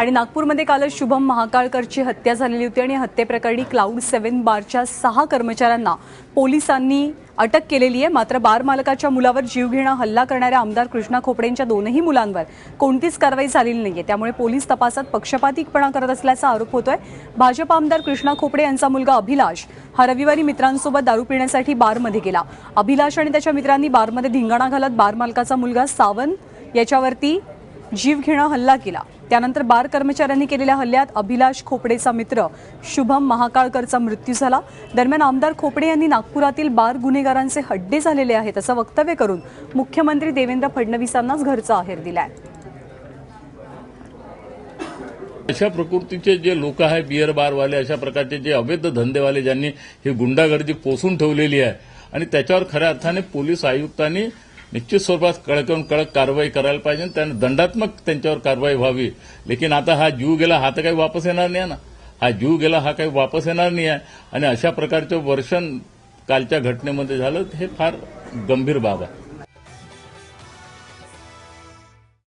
आणि नागपूरमध्ये कालच शुभम महाकाळकरची हत्या झालेली होती आणि हत्येप्रकरणी क्लाउड सेव्हन बारच्या सहा कर्मचाऱ्यांना पोलिसांनी अटक केलेली आहे. मात्र बार मालकाच्या मुलावर जीवघेणा हल्ला करणाऱ्या आमदार कृष्णा खोपडेंच्या दोनही मुलांवर कोणतीच कारवाई झालेली नाहीये. त्यामुळे पोलीस तपासात पक्षपातीपणा करत असल्याचा आरोप होतोय. भाजप आमदार कृष्णा खोपडे यांचा मुलगा अभिलाष हा रविवारी मित्रांसोबत दारू पिण्यासाठी बारमध्ये गेला. अभिलाष आणि त्याच्या मित्रांनी बारमध्ये धिंगाणा घालत बार मालकाचा मुलगा सावंत याच्यावरती जीवघेणा हल्ला केला. त्यानंतर बार कर्मचाऱ्यांनी केलेल्या हल्ल्यात अभिलाष खोपडेचा मित्र शुभम महाकाळकरचा मृत्यू झाला. दरम्यान आमदार खोपडे यांनी नागपुरातील बार गुन्हेगारांचे हड्डे झालेले आहेत असं वक्तव्य करून मुख्यमंत्री देवेंद्र फडणवीसांनाच घरचा आहेर दिलाय. अशा प्रकृतीचे जे लोक आहे बिअर बारवाले अशा प्रकारचे जे अवैध धंदेवाले ज्यांनी ही गुंडागर्दी पोसून ठेवलेली आहे आणि त्याच्यावर खऱ्या अर्थाने पोलीस आयुक्तांनी निश्चित स्वरूपात कळकून कडक कारवाई करायला पाहिजे त्यांना दंडात्मक त्यांच्यावर कारवाई व्हावी. लेकिन आता हा जीव गेला हा तर काही वापस येणार नाही ना. हा जीव गेला हा काही वापस येणार नाही आहे. आणि अशा प्रकारचं वर्षण कालच्या घटनेमध्ये झालं हे फार गंभीर बाब आहे.